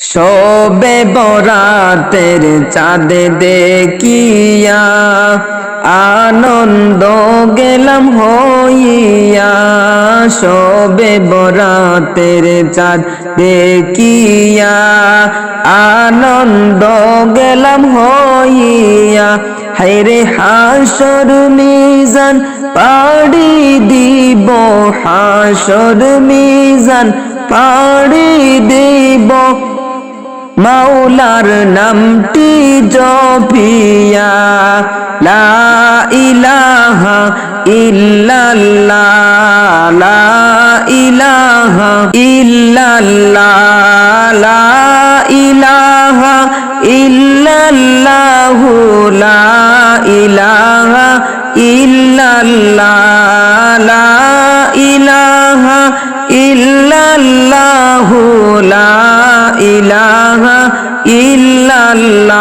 শোবে বরাতের চাঁদ দেখিয়া আনন্দ গেলাম হইয়া। শোবে বরাতের চাঁদ দেখিয়া আনন্দ গেলাম হইয়া। হাইরে হাসর মিজান পাড়ি দিব, হাসর মিজান পাড়ি দিব। মাওলার নামটি জপিয়া, লা ইলাহা ইল্লাল্লাহ, লা ইলাহা ইল্লাল্লাহ, লা ইলাহা ইল্লাল্লাহ, লা ইলাহা ইল্লাল্লাহ। ইলাহা ইল্লাল্লাহ।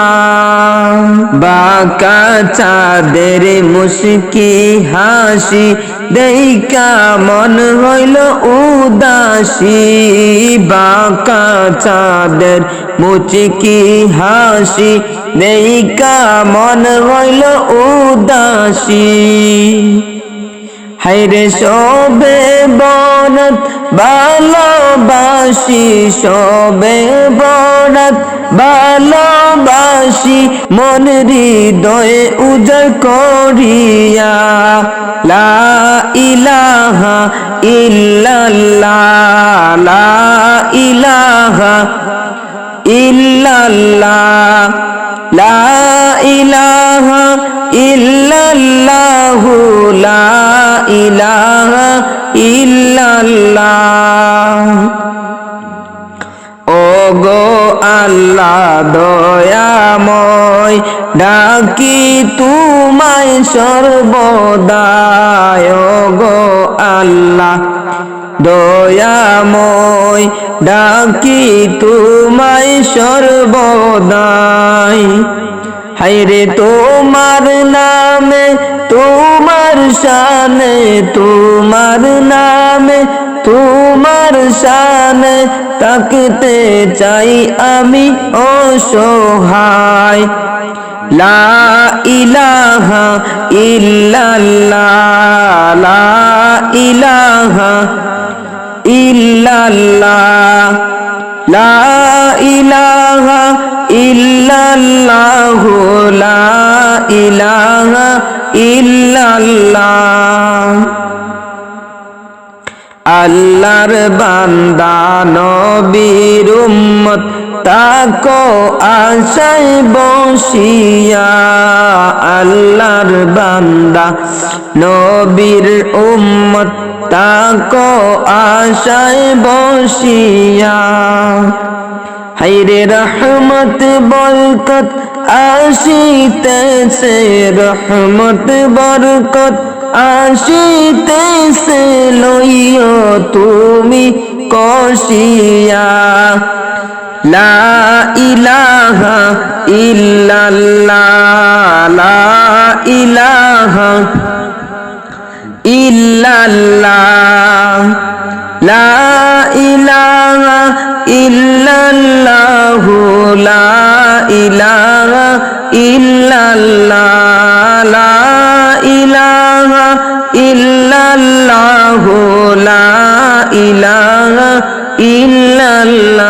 বাকা চাঁদের মুশকি হাসি দেইকা মন হইল উদাসী। বাকা চাঁদের মুচকি হাসি দেইকা মন হইল উদাসী। হাইরে সবে বনত ভালোবাসি সবে বনত ভালোবাসি মন হৃদয়ে উজাড় করিয়া। লা ইলাহা ইল্লাল্লাহ, লা ইলাহা ইল্লাল্লাহ, লা ইলাহা ইল্লাল্লাহ, লা ইলাহা ইল্লাল্লাহ। ও গো আল্লাহ দয়াময়, ডাকি তোমায় সর্বদায়। গো আল্লাহ দয়াময়, ডাকি তোমায় সর্বদাই হাইরে তোমার নামে তোমার শানে, তোমার নামে, তোমার শানে তাকতে চাই আমি অসহায়। লা ইলাহা ইলাহা ইল্লাল্লাহ, লা ইলাহা আল্লাহর বান্দা নবীর উম্মত তাকো আশায় বসিয়া আল্লাহর বান্দা নবীর উম্মত তাকো আশায় বসিয়া হাইরে রহমত বরকত আসিতেছে রহমত বরকত আসিতেছে লইও তুমি কষিয়া লা ইলাহা ইল্লাল্লাহ, লা ইলাহা ইল্লাল্লাহ, লা ইলাহা ইল্লাল্লাহ।